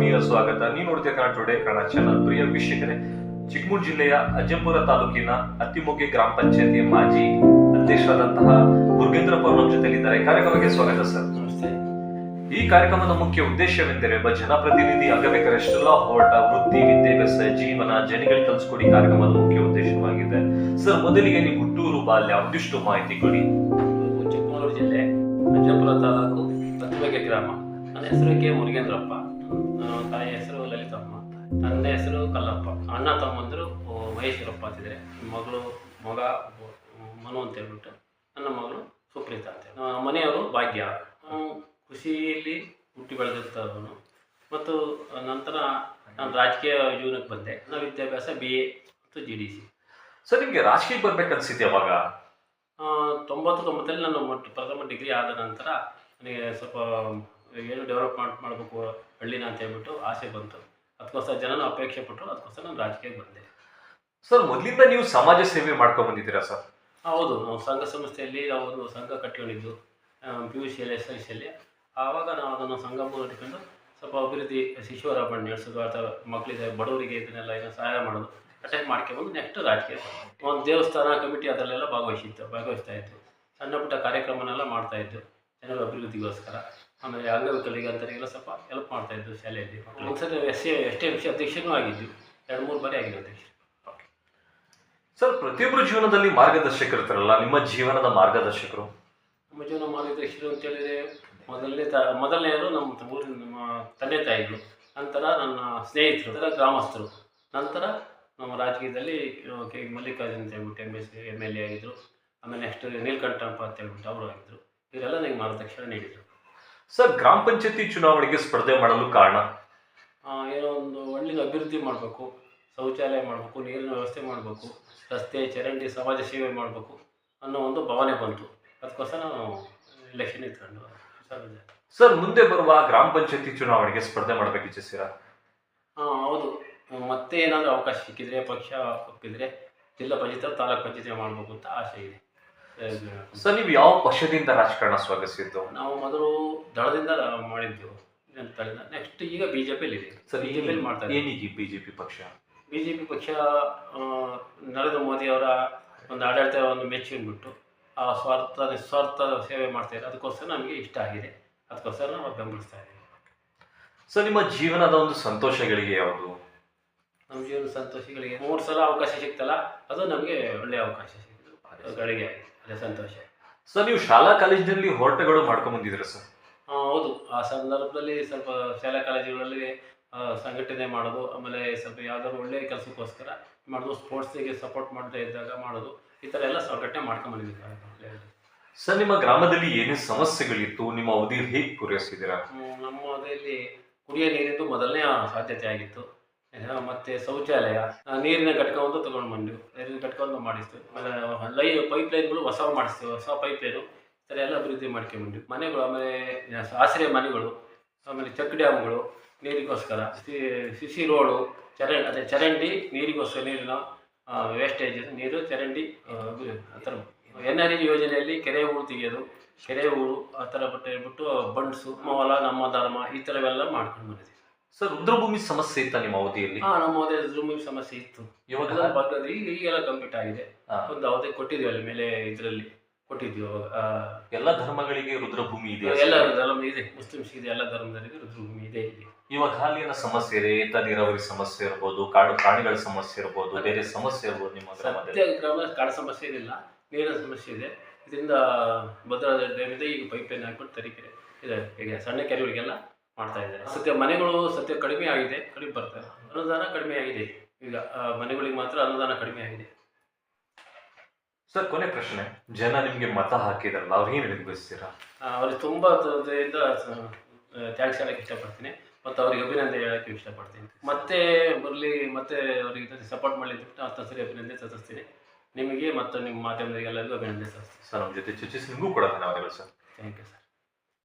ಒಡೆಯ ಕನ್ನಡ ಚಾನಲ್ ಪ್ರಿಯ ವೀಕ್ಷಕರೇ ಚಿಕ್ಕಮೂರು ಜಿಲ್ಲೆಯ ಅಜ್ಜಂಪುರ ತಾಲೂಕಿನ ಅತ್ತಿಮೊಗ್ಗೆ ಗ್ರಾಮ ಪಂಚಾಯತಿಯ ಮಾಜಿ ಅಧ್ಯಕ್ಷರಾದಂತಹ ಮುರುಗೇಂದ್ರ ಪರ್ವಂ ಜೊತೆ ಜೊತೆಲಿದ್ದಾರೆ ಕಾರ್ಯಕ್ರಮಕ್ಕೆ ಸ್ವಾಗತ ಸರ್. ನಮಸ್ತೆ. ಈ ಕಾರ್ಯಕ್ರಮದ ಮುಖ್ಯ ಉದ್ದೇಶವೆಂದರೆ ಒಬ್ಬ ಜನಪ್ರತಿನಿಧಿ ಆಗಬೇಕಾದಷ್ಟೆಲ್ಲ ಹೊರಟ ವೃತ್ತಿ ವಿದ್ಯಾಭ್ಯಾಸ ಜೀವನ ಜನಗಳಿಗೆ ಕಲಿಸ್ಕೊಡಿ ಕಾರ್ಯಕ್ರಮದ ಮುಖ್ಯ ಉದ್ದೇಶವಾಗಿದೆ. ಸರ್ ಮೊದಲಿಗೆ ನೀವು ಹುಟ್ಟೂರು ಬಾಲ್ಯ ಒಂದಿಷ್ಟು ಮಾಹಿತಿ ಕೊಡಿ. ಚಿಕ್ಕಮಗಳೂರು ಜಿಲ್ಲೆ ಅಜ್ಜಂಪುರ ತಾಲೂಕು ಹತ್ತುಬಗೆ ಗ್ರಾಮ. ನನ್ನ ಹೆಸರು ಕೆ. ಮುರುಗೇಂದ್ರಪ್ಪ. ತಾಯಿ ಹೆಸರು ಲಲಿತಮ್ಮ. ತಂದೆ ಹೆಸರು ಕಲ್ಲಪ್ಪ. ಅಣ್ಣ ತಮ್ಮಂದರು ಮಹೇಶ್ವರಪ್ಪ ಅಂತಿದ್ದಾರೆ. ಮಗಳು ಮಗ ಮನು ಅಂತ ಹೇಳ್ಬಿಟ್ಟು ನನ್ನ ಮಗಳು ಸುಪ್ರೀತಾ ಅಂತ. ಮನೆಯವರು ಭಾಗ್ಯ. ಕೃಷಿಯಲ್ಲಿ ಹುಟ್ಟಿ ಬೆಳೆದಿರ್ತವನು. ಮತ್ತು ನಂತರ ನಾನು ರಾಜಕೀಯ ಜೀವನಕ್ಕೆ ಬಂದೆ. ನನ್ನ ವಿದ್ಯಾಭ್ಯಾಸ ಬಿ ಎ ಮತ್ತು ಜಿ ಡಿ ಸಿ ಸರ್ ನಿಮಗೆ ರಾಜಕೀಯಕ್ಕೆ ಬರ್ಬೇಕನ್ಸಿದ್ದೆ ಅವಾಗ? ತೊಂಬತ್ತು ತೊಂಬತ್ತಲ್ಲಿ ನಾನು ಮೊಟ್ಟ ಪ್ರಥಮ ಡಿಗ್ರಿ ಆದ ನಂತರ ನನಗೆ ಸ್ವಲ್ಪ ಏನು ಡೆವಲಪ್ಮೆಂಟ್ ಮಾಡಬೇಕು ಹಳ್ಳಿನ ಅಂತ ಹೇಳ್ಬಿಟ್ಟು ಆಸೆ ಬಂತು. ಅದಕ್ಕೋಸ್ಕರ ಜನನ ಅಪೇಕ್ಷೆ ಪಟ್ಟರು ಅದಕ್ಕೋಸ್ಕರ ನಾನು ರಾಜಕೀಯಕ್ಕೆ ಬಂದೆ. ಸರ್ ಮೊದಲಿಂದ ನೀವು ಸಮಾಜ ಸೇವೆ ಮಾಡ್ಕೊಂಡು ಬಂದಿದ್ದೀರಾ ಸರ್? ಹೌದು. ನಾವು ಸಂಘ ಸಂಸ್ಥೆಯಲ್ಲಿ ನಾವು ಒಂದು ಸಂಘ ಕಟ್ಟಿಕೊಂಡಿದ್ದು ಪಿ ಯು ಸಿಯಲ್ಲಿ ಎಸ್ ಎಲ್ ಸಿಯಲ್ಲಿ ಆವಾಗ ನಾವು ಅದನ್ನು ಸಂಘ ಇಟ್ಕೊಂಡು ಸ್ವಲ್ಪ ಅಭಿವೃದ್ಧಿ ಶಿಶುವರ ನಡೆಸೋದು ಅಥವಾ ಮಕ್ಕಳಿಗೆ ಬಡವರಿಗೆ ಇದನ್ನೆಲ್ಲ ಏನೋ ಸಹಾಯ ಮಾಡೋದು ಅಟೆಂಡ್ ಮಾಡ್ಕೊಂಡು ನೆಕ್ಸ್ಟ್ ರಾಜಕೀಯ. ಒಂದು ದೇವಸ್ಥಾನ ಕಮಿಟಿ ಅದರಲ್ಲೆಲ್ಲ ಭಾಗವಹಿಸಿತ್ತು ಭಾಗವಹಿಸ್ತಾ ಇತ್ತು. ಸಣ್ಣ ಪುಟ್ಟ ಕಾರ್ಯಕ್ರಮನೆಲ್ಲ ಮಾಡ್ತಾ ಜನರ ಅಭಿವೃದ್ಧಿಗೋಸ್ಕರ. ಆಮೇಲೆ ಅಂಗವಿಕಲಿಗಂತರಿಗೆಲ್ಲ ಸ್ವಲ್ಪ ಹೆಲ್ಪ್ ಮಾಡ್ತಾ ಇದ್ದು ಶಾಲೆಯಲ್ಲಿ ಒಂದ್ಸರಿ S A S T M C ಅಧ್ಯಕ್ಷನೂ ಆಗಿದ್ದು ಎರಡು ಮೂರು ಬಾರಿ ಆಗಿದೆ ಅಧ್ಯಕ್ಷ. ಸರ್ ಪ್ರತಿಯೊಬ್ಬರ ಜೀವನದಲ್ಲಿ ಮಾರ್ಗದರ್ಶಕರು ಇರ್ತಾರಲ್ಲ ನಿಮ್ಮ ಜೀವನದ ಮಾರ್ಗದರ್ಶಕರು? ನಮ್ಮ ಜೀವನ ಮಾರ್ಗದರ್ಶಿಗಳು ಅಂತೇಳಿದರೆ ಮೊದಲನೇ ತ ಮೊದಲನೆಯದು ನಮ್ಮ ಊರಿನ ನಮ್ಮ ತಂದೆ ತಾಯಿಗಳು ನಂತರ ನನ್ನ ಸ್ನೇಹಿತರು ನಂತರ ಗ್ರಾಮಸ್ಥರು ನಂತರ ನಮ್ಮ ರಾಜಕೀಯದಲ್ಲಿ ಕೆ ಮಲ್ಲಿಕಾರ್ಜುನ್ ಅಂತ ಹೇಳ್ಬಿಟ್ಟು M S M L A ಆಗಿದ್ದರು ಆಮೇಲೆ ನೆಕ್ಸ್ಟ್ ನೀಲ್ಕಂಠಪ್ಪ ಅಂತ ಹೇಳ್ಬಿಟ್ಟು ಅವರು ಆಗಿದ್ದರು ಇವರೆಲ್ಲ ನನಗೆ ಮಾರ್ಗದರ್ಶನ ನೀಡಿದರು. ಸರ್ ಗ್ರಾಮ ಪಂಚಾಯತಿ ಚುನಾವಣೆಗೆ ಸ್ಪರ್ಧೆ ಮಾಡಲು ಕಾರಣ? ಏನೋ ಒಂದು ಒಳ್ಳೆಯ ಅಭಿವೃದ್ಧಿ ಮಾಡಬೇಕು ಶೌಚಾಲಯ ಮಾಡಬೇಕು ನೀರಿನ ವ್ಯವಸ್ಥೆ ಮಾಡಬೇಕು ರಸ್ತೆ ಚರಂಡಿ ಸಮಾಜ ಸೇವೆ ಮಾಡಬೇಕು ಅನ್ನೋ ಒಂದು ಭಾವನೆ ಬಂತು. ಅದಕ್ಕೋಸ್ಕರ ನಾನು ಎಲೆಕ್ಷನ್ ಇಟ್ಕೊಂಡು ಸರ್ ಸರ್ ಮುಂದೆ ಬರುವ ಗ್ರಾಮ ಪಂಚಾಯತಿ ಚುನಾವಣೆಗೆ ಸ್ಪರ್ಧೆ ಮಾಡಬೇಕು ಇಚ್ಛಿಸ್ತೀರಾ? ಹಾಂ ಹೌದು. ಮತ್ತೆ ಏನಾದರೂ ಅವಕಾಶ ಸಿಕ್ಕಿದ್ರೆ ಪಕ್ಷ ಒಪ್ಪಿದ್ರೆ ಜಿಲ್ಲಾ ಪಂಚಾಯತ್ ತಾಲೂಕು ಪಂಚಾಯತಿ ಮಾಡಬೇಕು ಅಂತ ಆಸೆ ಇದೆ. ಸರ್ ನೀವು ಯಾವ ಪಕ್ಷದಿಂದ ರಾಜಕಾರಣ ಸ್ವಾಗತಿಸಿದ್ದು? ನಾವು ಮೊದಲು ದಳದಿಂದ ಮಾಡಿದ್ದೆವು ದಳದಿಂದ ನೆಕ್ಸ್ಟ್ ಈಗ ಬಿ ಜೆ ಪಿಯಲ್ಲಿ ಇದೆ. ಸರ್ ಬಿ ಜೆ ಪಿಯಲ್ಲಿ ಏನಿಗೆ ಬಿ ಜೆ ಬಿಜೆಪಿ ಪಕ್ಷ? ಬಿ ಜೆ ಪಿ ಪಕ್ಷ ನರೇಂದ್ರ ಮೋದಿ ಅವರ ಒಂದು ಆಡಳಿತ ಒಂದು ಮೆಚ್ಚಿಬಿಟ್ಟು ಆ ಸ್ವಾರ್ಥ ನಿಸ್ವಾರ್ಥ ಸೇವೆ ಮಾಡ್ತಾ ಇದ್ದಾರೆ. ಅದಕ್ಕೋಸ್ಕರ ನಮಗೆ ಇಷ್ಟ ಆಗಿದೆ. ಅದಕ್ಕೋಸ್ಕರ ನಾವು ಬೆಂಬಲಿಸ್ತಾ ಇದ್ದೀವಿ. ಸರ್ ನಿಮ್ಮ ಜೀವನದ ಒಂದು ಸಂತೋಷಗಳಿಗೆ ಯಾವುದು? ನಮ್ಮ ಜೀವನ ಸಂತೋಷಗಳಿಗೆ ಮೂರು ಸಲ ಅವಕಾಶ ಸಿಗ್ತಲ್ಲ ಅದು ನಮಗೆ ಒಳ್ಳೆಯ ಅವಕಾಶ ಸಿಗ್ತದೆ ಗಳಿಗೆ ಸಂತೋಷ. ಸರ್ ನೀವು ಶಾಲಾ ಕಾಲೇಜಿನಲ್ಲಿ ಹೋರಾಟಗಳು ಮಾಡ್ಕೊಂಡ್ ಬಂದಿದ್ದೀರಾ ಸರ್? ಹೌದು. ಆ ಸಂದರ್ಭದಲ್ಲಿ ಸ್ವಲ್ಪ ಶಾಲಾ ಕಾಲೇಜುಗಳಲ್ಲಿ ಸಂಘಟನೆ ಮಾಡೋದು ಆಮೇಲೆ ಸ್ವಲ್ಪ ಯಾವ್ದಾದ್ರು ಒಳ್ಳೆಯ ಕೆಲಸಕ್ಕೋಸ್ಕರ ಮಾಡೋದು ಸ್ಪೋರ್ಟ್ಸಿಗೆ ಸಪೋರ್ಟ್ ಮಾಡದೇ ಇದ್ದಾಗ ಮಾಡೋದು ಈ ಥರ ಎಲ್ಲ ಸಂಘಟನೆ ಮಾಡ್ಕೊಂಬಂದಿದ್ದೀವಿ ಸರ್ ನಿಮ್ಮ ಗ್ರಾಮದಲ್ಲಿ ಏನೇನು ಸಮಸ್ಯೆಗಳಿತ್ತು? ನಿಮ್ಮ ಅವಧಿ ಹೇಗೆ ಪೂರೈಸಿದ್ದೀರಾ? ನಮ್ಮ ಅವಧಿಯಲ್ಲಿ ಕುಡಿಯೋ ನೀರಿಂದು ಮೊದಲನೇ ಸಾಧ್ಯತೆ ಆಗಿತ್ತು. ಮತ್ತೆ ಶೌಚಾಲಯ ನೀರಿನ ಘಟಕ ಒಂದು ತಗೊಂಡು ಬಂದ್ವಿ. ನೀರಿನ ಘಟಕ ಒಂದು ಮಾಡಿಸ್ತೀವಿ ಆಮೇಲೆ ಲೈ ಪೈಪ್ ಲೈನ್ಗಳು ಹೊಸ ಮಾಡಿಸ್ತೀವಿ ಹೊಸ ಪೈಪ್ ಲೈನು ಥರ ಎಲ್ಲ ಅಭಿವೃದ್ಧಿ ಮಾಡ್ಕೊಂಡ್ಬಂದ್ವಿ ಮನೆಗಳು ಆಮೇಲೆ ಆಶ್ರಯ ಮನೆಗಳು ಆಮೇಲೆ ಚೆಕ್ ಡ್ಯಾಮ್ಗಳು ನೀರಿಗೋಸ್ಕರ. ಸಿಸಿ ರೋಡು ಚರ ಅದೇ ಚರಂಡಿ ನೀರಿಗೋಸ್ಕರ ನೀರಿನ ವೇಸ್ಟೇಜ್ ನೀರು ಚರಂಡಿ ಆ, ಥರ ಎನ್ ಆರ್ ಇ ಯೋಜನೆಯಲ್ಲಿ ಕೆರೆ ಹೂಳು ತೆಗೆಯೋದು ಕೆರೆ ಹೂಳು ಆ ಥರ ಬಟ್ಟೆ ಹೇಳ್ಬಿಟ್ಟು ಬಂಡ್ಸು ನಮ್ಮ ನಮ್ಮ ಧರ್ಮ ಈ ಥರವೆಲ್ಲ ಮಾಡ್ಕೊಂಡು ಬಂದಿದ್ದೀವಿ. ಸರ್ ರುದ್ರಭೂಮಿ ಸಮಸ್ಯೆ ಇತ್ತ ನಿಮ್ಮ ಅವಧಿಯಲ್ಲಿ? ಹಾ ನಮ್ಮ ಅದೇ ರುದ್ರಭೂಮಿ ಸಮಸ್ಯೆ ಇತ್ತು. ಇವಾಗ? ಬಗ್ಗೆ ಈಗ ಈಗೆಲ್ಲ ಕಂಪ್ಲೀಟ್ ಆಗಿದೆ. ಒಂದು ಅವಧಿ ಕೊಟ್ಟಿದ್ವಿ ಅಲ್ಲಿ ಮೇಲೆ ಇದರಲ್ಲಿ ಕೊಟ್ಟಿದ್ವಿ ಅವಾಗ. ಆ, ಎಲ್ಲ ಧರ್ಮಗಳಿಗೆ ರುದ್ರಭೂಮಿ ಇದೆ ಎಲ್ಲ ಧರ್ಮ ಇದೆ. ಮುಸ್ಲಿಮ್ಸ್ ಇದೆ ಎಲ್ಲ ಧರ್ಮದವರಿಗೆ ರುದ್ರಭೂಮಿ ಇದೆ ಇಲ್ಲಿ. ಇವಾಗ ಹಾಲಿನ ಸಮಸ್ಯೆ ಇದೆ ಏತ ನೀರಾವರಿ ಸಮಸ್ಯೆ ಇರ್ಬೋದು ಕಾಡು ಪ್ರಾಣಿಗಳ ಸಮಸ್ಯೆ ಇರ್ಬೋದು ಬೇರೆ ಸಮಸ್ಯೆ ಇರ್ಬೋದು ನಿಮ್ಮ ಗ್ರಾಮದಲ್ಲಿ? ಸತ್ಯ ಕಾಡ ಸಮಸ್ಯೆ ಏನಿಲ್ಲ ನೀರಿನ ಸಮಸ್ಯೆ ಇದೆ. ಇದರಿಂದ ಭದ್ರಾ ಡ್ಯಾಮಿಂದ ಈಗ ಪೈಪ್ ಲೈನ್ ಹಾಕ್ಬಿಟ್ಟು ತರೀಕೆರೆ ಇದೆ ಈಗ ಸಣ್ಣ ಕೆರೆಗಳಿಗೆಲ್ಲ ಮಾಡ್ತಾ ಇದ್ದಾರೆ. ಸತ್ಯ ಮನೆಗಳು ಸತ್ಯ ಕಡಿಮೆ ಆಗಿದೆ ಕಡಿಮೆ ಬರ್ತಾರೆ ಅನುದಾನ ಕಡಿಮೆ ಆಗಿದೆ. ಈಗ ಮನೆಗಳಿಗೆ ಮಾತ್ರ ಅನುದಾನ ಕಡಿಮೆ ಆಗಿದೆ. ಸರ್ ಕೊನೆ ಪ್ರಶ್ನೆ. ಜನ ನಿಮಗೆ ಮತ ಹಾಕಿದ್ರಲ್ಲ ಅವ್ರಿಗೆ ಏನು ಬಯಸ್ತೀರಾ? ಅವ್ರಿಗೆ ತುಂಬ ತೊಂದರೆಯಿಂದ ಥ್ಯಾಂಕ್ಸ್ ಹೇಳಕ್ಕೆ ಇಷ್ಟಪಡ್ತೀನಿ. ಮತ್ತು ಅವ್ರಿಗೆ ಅಭಿನಂದನೆ ಹೇಳಕ್ಕೆ ಇಷ್ಟಪಡ್ತೀನಿ. ಮತ್ತೆ ಬರಲಿ ಮತ್ತೆ ಅವರಿಗೆ ಸಪೋರ್ಟ್ ಮಾಡಲಿ ಅಂತ ಸರಿ ಅಭಿನಂದನೆ ಸಲ್ಲಿಸ್ತೀನಿ. ನಿಮಗೆ ಮತ್ತು ನಿಮ್ಮ ಮಾಧ್ಯಮದರಿಗೆಲ್ಲರಿಗೂ ಅಭಿನಂದನೆ ಸಲ್ಲಿಸ್ತೀನಿ. ಸರ್ ನಮ್ಮ ಜೊತೆ ಚರ್ಚಿಸಿ ನಿಮಗೂ ಕೂಡ ಧನ್ಯವಾದಗಳು ಸರ್. Thank you sir